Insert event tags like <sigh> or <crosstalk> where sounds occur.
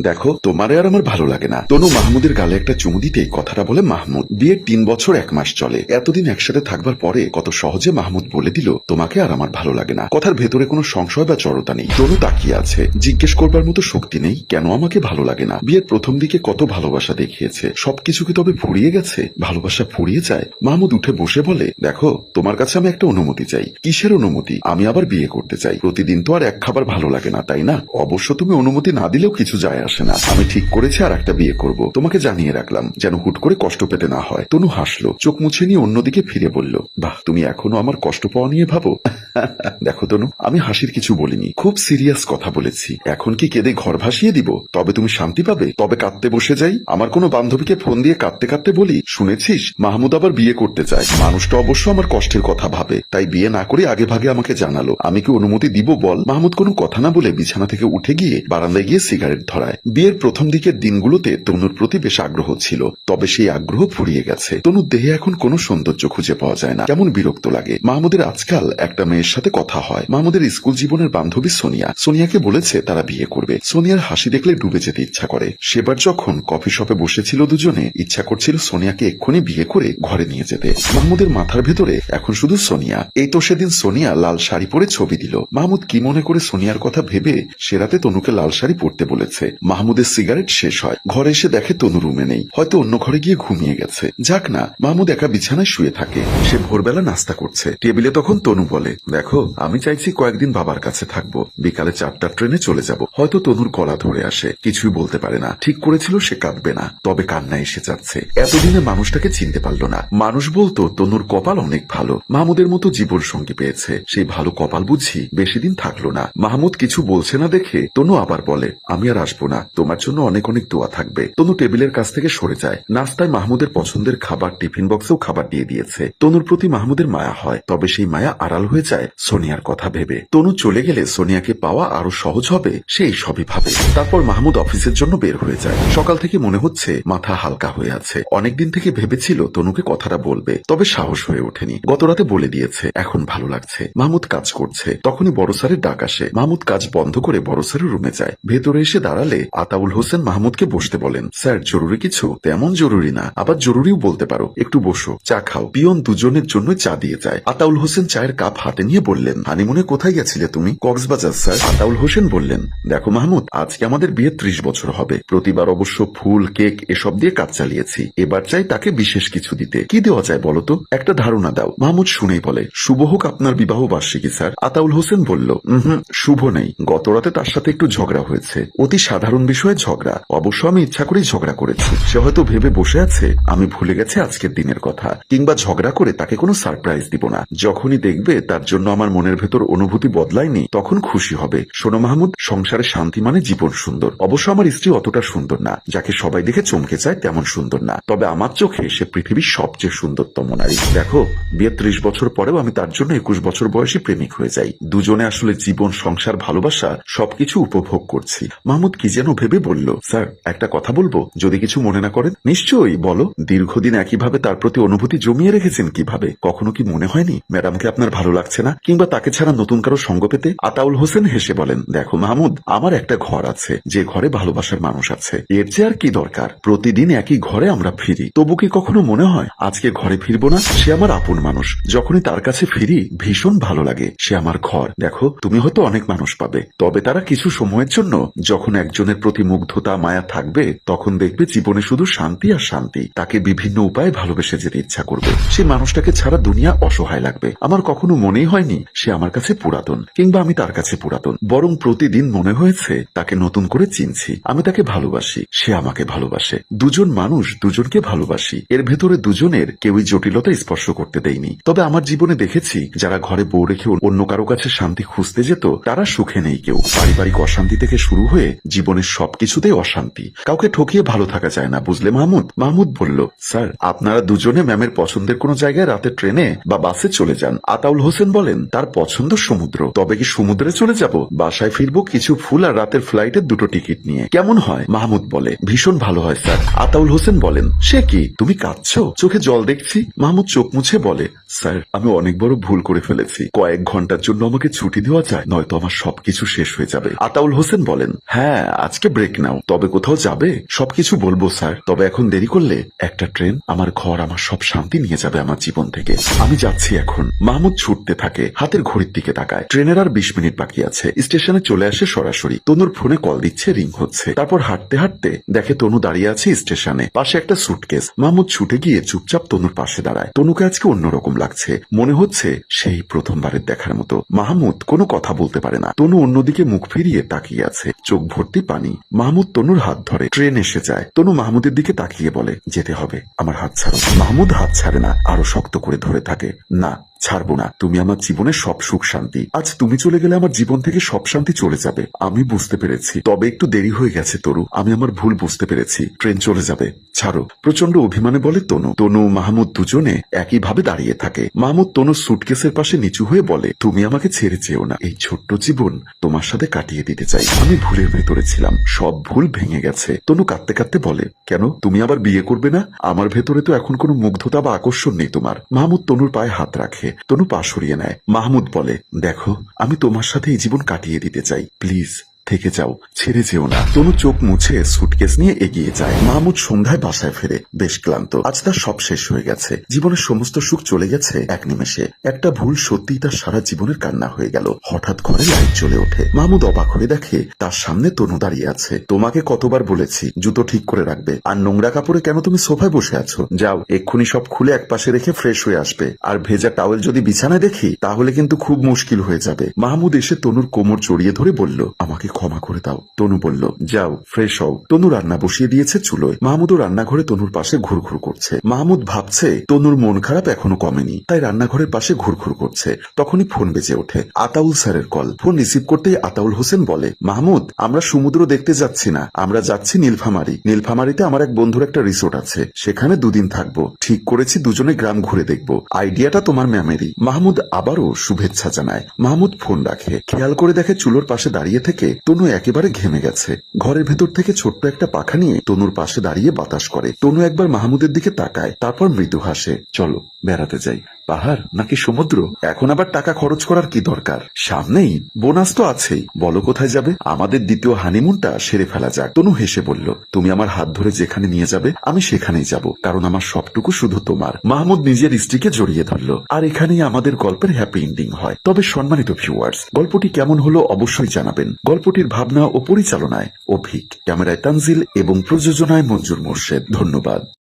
দেখো, তোমারে আর আমার ভালো লাগে না। তনু মাহমুদের গালে একটা চুমু দিতেই কথাটা বলে মাহমুদ। বিয়ের তিন বছর এক মাস চলে। এতদিন একসাথে থাকবার পরে কত সহজে মাহমুদ বলে দিল, তোমাকে আর আমার ভালো লাগে না। কথার ভেতরে কোনো সংশয় বা জড়তা নেই। তনু তাকিয়ে আছে। জিজ্ঞেস করবার মতো শক্তি নেই, কেন আমাকে ভালো লাগে না? বিয়ের প্রথম দিকে কত ভালোবাসা দেখিয়েছে। সবকিছু কি তবে ফুরিয়ে গেছে? ভালোবাসা ফুরিয়ে যায়? মাহমুদ উঠে বসে বলে, দেখো, তোমার কাছে আমি একটা অনুমতি চাই। কিসের অনুমতি? আমি আবার বিয়ে করতে চাই। প্রতিদিন তো আর এক খাবার ভালো লাগে না, তাই না? অবশ্য তুমি অনুমতি না দিলেও কিছু যায় আসে না। আমি ঠিক করেছি আর একটা বিয়ে করব। তোমাকে জানিয়ে রাখলাম, যেন হুট করে কষ্ট পেতে না হয়। তনু হাসলো, চোখ মুছে নিয়ে অন্যদিকে ফিরে বলল, বাহ, তুমি এখনও আমার কষ্ট পাওয়া নিয়ে ভাবো? <laughs> দেখো তনু, আমি হাসির কিছু বলিনি, খুব সিরিয়াস কথা বলেছি। এখন কি কেঁদে ঘর ভাসিয়ে দিব? তবে তুমি শান্তি পাবে? তবে কাঁদতে বসে যাই? আমার কোনো বান্ধবীকে ফোন দিয়ে কাঁদতে কাঁদতে বলি? শুনেছিস? মাহমুদ আবার বিয়ে করতে চায়। মানুষটা অবশ্য আমার কষ্টের কথা ভাবে, তাই বিয়ে না করে আগে ভাগে আমাকে জানালো। আমি কি অনুমতি দিব বল? মাহমুদ কোনো কথা না বলে বিছানা থেকে উঠে গিয়ে বারান্দায় গিয়ে সিগারেট ধরায়। বিয়ের প্রথম দিকের দিনগুলোতে তনুর প্রতি বেশ আগ্রহ ছিল, তবে সেই আগ্রহ ফুরিয়ে গেছে। তনুর দেহে এখন কোনো সৌন্দর্য খুঁজে পাওয়া যায় না, কেমন বিরক্ত লাগে। মাহমুদের আজকাল একটা মেয়ের সাথে কথা হয়। মাহমুদের স্কুল জীবনের বান্ধবী সোনিয়া। সোনিয়াকে বলেছে তারা বিয়ে করবে। সোনিয়ার হাসি দেখলে ডুবে যেতে ইচ্ছা করে। সেবার যখন কফি শপে বসেছিল দুজনে, ইচ্ছা করছিল সোনিয়াকে এক্ষুনি বিয়ে করে ঘরে নিয়ে যেতে। মাহমুদের মাথার ভেতরে এখন শুধু সোনিয়া। এই তো সেদিন সোনিয়া লাল শাড়ি পরে ছবি দিল। মাহমুদ কি মনে করে সোনিয়ার কথা ভেবে সে রাতে তনুকে লাল শাড়ি পরতে বলেছে? মাহমুদের সিগারেট শেষ হয়। ঘরে এসে দেখে তনু রুমে নেই। হয়তো অন্য ঘরে গিয়ে ঘুমিয়ে গেছে। যাক না, মাহমুদ একা বিছানায় শুয়ে থাকে। সে ভোরবেলা নাস্তা করছে। টেবিলে তখন তনু বলে, দেখো, আমি চাইছি কয়েকদিন বাবার কাছে থাকব। বিকালে চারটার ট্রেনে চলে যাব। হয়তো তনুর গলা ধরে আসে। কিছুই বলতে পারে না। ঠিক করেছিল সে কাঁদবে না। তবে কান্না এসে যাচ্ছে। এতদিনে মানুষটাকে চিনতে পারল না। মানুষ বলতো, তনুর কপাল অনেক ভালো। মাহমুদের মতো জীবন সঙ্গী পেয়েছে। সেই ভালো কপাল বুঝি বেশি দিন থাকল না। মাহমুদ কিছু বলছে না দেখে তনু আবার বলে, আমি আর আসব তোমার জন্য অনেক অনেক দোয়া থাকবে। তনু টেবিলের কাছ থেকে সরে যায়। নাস্তায় মাহমুদের পছন্দের খাবার টিফিন বক্সেও খাবার দিয়ে দিয়েছে। তনুর প্রতি মাহমুদের মায়া হয়, তবে সেই মায়া আড়াল হয়ে যায় সোনিয়ার কথা ভেবে। তনু চলে গেলে সোনিয়াকে পাওয়া আরও সহজ হবে, সেই সবই ভাবে। তারপর মাহমুদ অফিসের জন্য বের হয়ে যায়। সকাল থেকে মনে হচ্ছে মাথা হালকা হয়ে আছে। অনেকদিন থেকে ভেবেছিল তনুকে কথাটা বলবে, তবে সাহস হয়ে ওঠেনি। গতরাতে বলে দিয়েছে, এখন ভালো লাগছে। মাহমুদ কাজ করছে। তখনই বড় স্যারের ডাক আসে। মাহমুদ কাজ বন্ধ করে বড় স্যারের রুমে যায়। ভেতরে এসে দাঁড়ালে আতাউল হোসেন মাহমুদকে বসতে বলেন, স্যার, জরুরি কিছু? তেমন জরুরি না, আবার জরুরিও বলতে পারো। একটু বসো, চা খাও। পিয়ন দুজনের জন্য চা দিয়ে যায়। আতাউল হোসেন চায়ের কাপ হাতে নিয়ে বললেন, হানিমুনে কোথায় গেছিলে তুমি? কক্সবাজার, স্যার। আতাউল হোসেন বললেন, দেখো মাহমুদ, আজকে আমাদের বিয়ে ত্রিশ বছর হবে। প্রতিবার অবশ্য ফুল, কেক, এসব দিয়ে কাজ চালিয়েছি। এবার চাই তাকে বিশেষ কিছু দিতে। কি দেওয়া যায় বলো তো? একটা ধারণা দাও। মাহমুদ শুনেই বলে, শুভ হোক আপনার বিবাহ বার্ষিকী, স্যার। আতাউল হোসেন বলল হুম, শুভ নেই। গত রাতে তার সাথে একটু ঝগড়া হয়েছে। অতি সাধারণ বিষয়ে ঝগড়া। অবশ্য আমি ইচ্ছা করেই ঝগড়া করেছি। সে হয়তো ভেবে বসে আছে, আমি ভুলে গেছি আজকের দিনের কথা। কিংবা ঝগড়া করে তাকে কোনো সারপ্রাইজ দিব না। যখনই দেখবে তার জন্য আমার মনের ভেতর অনুভূতি বদলায়নি, তখন খুশি হবে। শোনো মাহমুদ, সংসারে শান্তি মানে জীবন সুন্দর। অবশ্য আমার স্ত্রী অতটা সুন্দর না। যাকে সবাই দেখে চমকে যায় তেমন সুন্দর না। তবে আমার চোখে সে পৃথিবীর সবচেয়ে সুন্দরতম নারী। দেখো বিয়ে ত্রিশ বছর পরেও আমি তার জন্য একুশ বছর বয়সী প্রেমিক হয়ে যাই। দুজনে আসলে জীবন, সংসার, ভালোবাসা সবকিছু উপভোগ করছি। মাহমুদ, কি যেন ভেবে বলল, স্যার, একটা কথা বলব? যদি কিছু মনে না করেন? নিশ্চয়ই, বলো। দীর্ঘদিন একইভাবে তার প্রতি অনুভূতি জমিয়ে রেখেছেন কীভাবে? কখনো কি মনে হয়নি? ম্যাডামকে আপনার ভালো লাগছে না? কিংবা তাকে ছাড়া নতুন কারও সঙ্গ পেতে? আতাউল হোসেন হেসে বলেন, দেখো মাহমুদ, আমার একটা ঘর আছে, যে ঘরে ভালোবাসার মানুষ আছে। এর চেয়ে আর কি দরকার? প্রতিদিন একই ঘরে আমরা ফিরি। তবু কি কখনো মনে হয়, আজকে ঘরে ফিরবো না? সে আমার আপন মানুষ। যখনই তার কাছে ফিরি, ভীষণ ভালো লাগে। সে আমার ঘর। দেখো, তুমি হয়তো অনেক মানুষ পাবে। তবে তারা কিছু সময়ের জন্য, যখন একজনের প্রতি মুগ্ধতা, মায়া থাকবে, তখন দেখবে জীবনে শুধু শান্তি আর শান্তি। তাকে বিভিন্ন উপায়ে ভালোবেসে যেতে ইচ্ছা করবে। সে মানুষটাকে ছাড়া দুনিয়া অসহায় লাগবে। আমার কখনো মনেই হয়নি সে আমার কাছে পুরাতন, কিংবা আমি তার কাছে পুরাতন। বরং প্রতিদিন মনে হয়েছে, তাকে নতুন করে চিনছি। আমি তাকে ভালোবাসি, সে আমাকে ভালোবাসে। দুজন মানুষ দুজনকে ভালোবাসি। এর ভেতরে দুজনের কেউই জটিলতা স্পর্শ করতে দেয়নি। তবে আমার জীবনে দেখেছি, যারা ঘরে বউ রেখে অন্য কারও কাছে শান্তি খুঁজতে যেত, তারা সুখে নেই কেউ। পারিবারিক অশান্তি থেকে শুরু হয়ে জীবনের সবকিছুতেই অশান্তি। কাউকে ঠকিয়ে ভালো থাকা যায় না, বুঝলে মাহমুদ? মাহমুদ বলল, স্যার, আপনারা দুজনে ম্যামের পছন্দের কোনো জায়গায় রাতে ট্রেনে বা বাসে চলে যান। আতাউল হোসেন বলেন, তার পছন্দ সমুদ্র। তবে কি সমুদ্রে চলে যাব? বাসায় ফিরবো কিছু ফুল আর রাতের ফ্লাইটের দুটো টিকিট নিয়ে। কেমন হয়? মাহমুদ বলে, ভীষণ ভালো হয়, স্যার। আতাউল হোসেন বলেন, সে কি? তুমি কাঁদছো? চোখে জল দেখছি। মাহমুদ চোখ মুছে বলে, স্যার, আমি অনেক বড় ভুল করে ফেলেছি। কয়েক ঘণ্টার জন্য আমাকে ছুটি দেওয়া যায়, নয়তো আমার সবকিছু শেষ হয়ে যাবে। আতাউল হোসেন বলেন হ্যাঁ আজকে ব্রেক নাও। তবে কোথাও যাবে? সবকিছু বলব, স্যার। তবে এখন দেরি করলে একটা ট্রেন আমার ঘর, আমার সব শান্তি নিয়ে যাবে আমার জীবন থেকে। আমি যাচ্ছি এখন। মাহমুদ ছুটতে থাকে, হাতের ঘড়ির দিকে তাকায়। ট্রেনের আর বিশ মিনিট বাকি আছে। স্টেশনে চলে আসে সরাসরি। তনুর ফোনে কল দিচ্ছে, রিং হচ্ছে। তারপর হাঁটতে হাঁটতে দেখে তনু দাঁড়িয়ে আছে স্টেশনে। পাশে একটা সুটকেস মাহমুদ ছুটে গিয়ে চুপচাপ তনুর পাশে দাঁড়ায়। তনুকে আজকে অন্যরকম লাগছে। মনে হচ্ছে সেই প্রথমবারের দেখার মতো। মাহমুদ কোনো কথা বলতে পারে না। তনু অন্যদিকে মুখ ফিরিয়ে তাকিয়ে আছে। চোখ ভর্তি পানি মাহমুদ তনুর হাত ধরে ট্রেন এসে যায়। তনু মাহমুদের দিকে তাকিয়ে বলে, যেতে হবে, আমার হাত ছাড়ো। মাহমুদ হাত ছাড়ে না, আরও শক্ত করে ধরে থাকে। না ছাড়বো না। তুমি আমার জীবনে সব সুখ, শান্তি। আজ তুমি চলে গেলে আমার জীবন থেকে সব শান্তি চলে যাবে। আমি বুঝতে পেরেছি। তবে একটু দেরি হয়ে গেছে, তরু। আমি আমার ভুল বুঝতে পেরেছি। ট্রেন চলে যাবে। ছাড়ো। প্রচণ্ড অভিমানে বলে তনু। তনু মাহমুদ দুজনে একইভাবে দাঁড়িয়ে থাকে। মাহমুদ তনু সুটকেসের পাশে নিচু হয়ে বলে, তুমি আমাকে ছেড়ে চেও না। এই ছোট্ট জীবন তোমার সাথে কাটিয়ে দিতে চাই। আমি ভুলের ভেতরে ছিলাম। সব ভুল ভেঙে গেছে। তনু কাঁদতে কাঁদতে বলে, কেন? তুমি আবার বিয়ে করবে না? আমার ভেতরে তো এখন কোনো মুগ্ধতা বা আকর্ষণ নেই তোমার। মাহমুদ তনুর পায়ে হাত রাখে। তনু পা সরিয়ে নেয়। মাহমুদ বলে, দেখো, আমি তোমার সাথে এই জীবন কাটিয়ে দিতে চাই। প্লিজ থেকে যাও, ছেড়ে যেও না। তনু চোখ মুছে সুটকেস নিয়ে এগিয়ে যায়। মাহমুদ সন্ধ্যায় বাসায় ফেরে। বেশ ক্লান্ত। আজ তার সব শেষ হয়ে গেছে। জীবনের সমস্ত সুখ চলে গেছে এক নিমেষে। একটা ভুল সত্যিই তার সারা জীবনের কান্না হয়ে গেল। হঠাৎ ঘরে লাইট চলে ওঠে। মাহমুদ অবাক হয়ে দেখে তার সামনে তনু দাঁড়িয়ে আছে। তোমাকে কতবার বলেছি, জুতো ঠিক করে রাখবে। আর নোংরা কাপড়ে কেন তুমি সোফায় বসে আছো? যাও, এক্ষুনি সব খুলে এক পাশে রেখে ফ্রেশ হয়ে আসবে। আর ভেজা টাওয়েল যদি বিছানায় দেখি, তাহলে কিন্তু খুব মুশকিল হয়ে যাবে। মাহমুদ এসে তনুর কোমর জড়িয়ে ধরে বলল, আমাকে ক্ষমা করে দাও। তনু বলল, যাও ফ্রেশ হও। তনু রান্না বসিয়ে দিয়েছে চুলোয়। মাহমুদও রান্নাঘরে তনুর পাশে ঘুরঘুর করছে। মাহমুদ ভাবছে, তনুর মন খারাপ এখনও কমেনি। তাই রান্নাঘরের পাশে ঘুরঘুর করছে। তখনই ফোন বেজে ওঠে, আতাউল স্যারের কল। ফোন রিসিভ করতেই আতাউল হোসেন বলে, মাহমুদ, আমরা সমুদ্র দেখতে যাচ্ছি না। আমরা যাচ্ছি নীলফামারি। নীলফামারিতে আমার এক বন্ধুর একটা রিসোর্ট আছে। সেখানে দুদিন থাকব। ঠিক করেছি, দুজনে গ্রাম ঘুরে দেখব। আইডিয়াটা তোমার ম্যামেরই। মাহমুদ আবারও শুভেচ্ছা জানায়। মাহমুদ ফোন রাখে। খেয়াল করে দেখে চুলোর পাশে দাঁড়িয়ে থেকে তনু একেবারে ঘেমে গেছে। ঘরের ভেতর থেকে ছোট্ট একটা পাখা নিয়ে তনুর পাশে দাঁড়িয়ে বাতাস করে। তনু একবার মাহমুদের দিকে তাকায়, তারপর মৃদু হাসে, চলো, বেড়াতে যাই। পাহাড় নাকি সমুদ্র? এখন আবার টাকা খরচ করার কি দরকার? সামনেই বোনাস তো আছেই। বলো কোথায় যাবে? আমাদের দ্বিতীয় হানিমুনটা সেরে ফেলা যাক। তনু হেসে বলল, তুমি আমার হাত ধরে যেখানে নিয়ে যাবে, আমি সেখানেই যাব। কারণ আমার সবটুকু শুধু তোমার। মাহমুদ নিজের স্ত্রীকে জড়িয়ে ধরল। আর এখানেই আমাদের গল্পের হ্যাপি এন্ডিং হয়। তবে সম্মানিত ভিউয়ার্স গল্পটি কেমন হলো অবশ্যই জানাবেন। গল্পটির ভাবনা ও পরিচালনায় অভিক। ক্যামেরায় তানজিল এবং প্রযোজনায় মঞ্জুর মোর্শেদ। ধন্যবাদ।